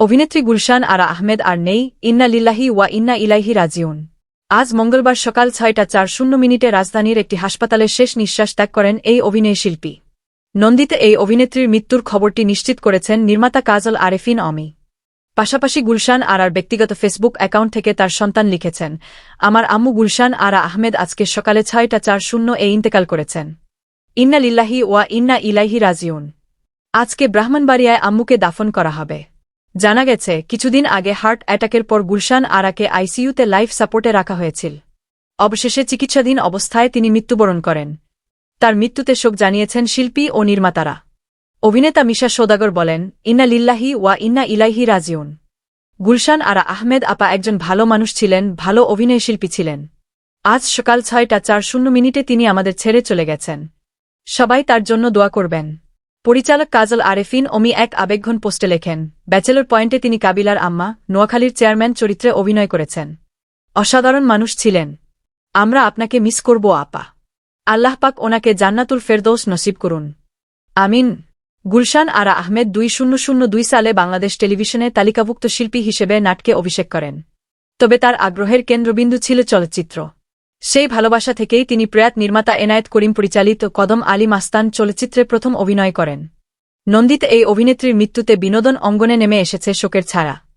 অভিনেত্রী গুলশান আরা আহমেদ আর নেই, ইন্না লিল্লাহি ওয়া ইন্না ইলাইহি রাজিউন। আজ মঙ্গলবার সকাল ছয়টা চার শূন্য মিনিটে রাজধানীর একটি হাসপাতালে শেষ নিঃশ্বাস ত্যাগ করেন এই অভিনয় শিল্পী। নন্দিতে এই অভিনেত্রীর মৃত্যুর খবরটি নিশ্চিত করেছেন নির্মাতা কাজল আরেফিন অমি। পাশাপাশি গুলশান আরার ব্যক্তিগত ফেসবুক অ্যাকাউন্ট থেকে তার সন্তান লিখেছেন, আমার আম্মু গুলশান আরা আহমেদ আজকে সকালে ছয়টা চার শূন্য এ ইন্তেকাল করেছেন। ইন্না লিল্লাহি ওয়া ইন্না ইলাইহি রাজিউন। আজকে ব্রাহ্মণবাড়িয়ায় আম্মুকে দাফন করা হবে। জানা গেছে, কিছুদিন আগে হার্ট অ্যাটাকের পর গুলশান আরাকে আইসিইউতে লাইফ সাপোর্টে রাখা হয়েছিল। অবশেষে চিকিৎসাধীন অবস্থায় তিনি মৃত্যুবরণ করেন। তার মৃত্যুতে শোক জানিয়েছেন শিল্পী ও নির্মাতারা। অভিনেতা মিশা সৌদাগর বলেন, ইন্না লিল্লাহি ওয়া ইন্না ইলাইহি রাজিউন। গুলশান আরা আহমেদ আপা একজন ভালো মানুষ ছিলেন, ভালো অভিনয়শিল্পী ছিলেন। আজ সকাল ছয়টা চার শূন্য মিনিটে তিনি আমাদের ছেড়ে চলে গেছেন। সবাই তার জন্য দোয়া করবেন। পরিচালক কাজল আরেফিন অমি এক আবেগঘন পোস্টে লেখেন, ব্যাচেলর পয়েন্টে তিনি কাবিলার আম্মা, নোয়াখালীর চেয়ারম্যান চরিত্রে অভিনয় করেছেন। অসাধারণ মানুষ ছিলেন। আমরা আপনাকে মিস করব, আপা। আল্লাহ পাক ওনাকে জান্নাতুল ফেরদৌস নসিব করুন। আমিন। গুলশান আরা আহমেদ দুই শূন্য শূন্য দুই সালে বাংলাদেশ টেলিভিশনে তালিকাভুক্ত শিল্পী হিসেবে নাটকে অভিষেক করেন। তবে তার আগ্রহের কেন্দ্রবিন্দু ছিল চলচ্চিত্র। সেই ভালোবাসা থেকেই তিনি প্রয়াত নির্মাতা এনায়েত করিম পরিচালিত কদম আলী মাস্তান চলচ্চিত্রে প্রথম অভিনয় করেন। নন্দিত এই অভিনেত্রীর মৃত্যুতে বিনোদন অঙ্গনে নেমে এসেছে শোকের ছায়া।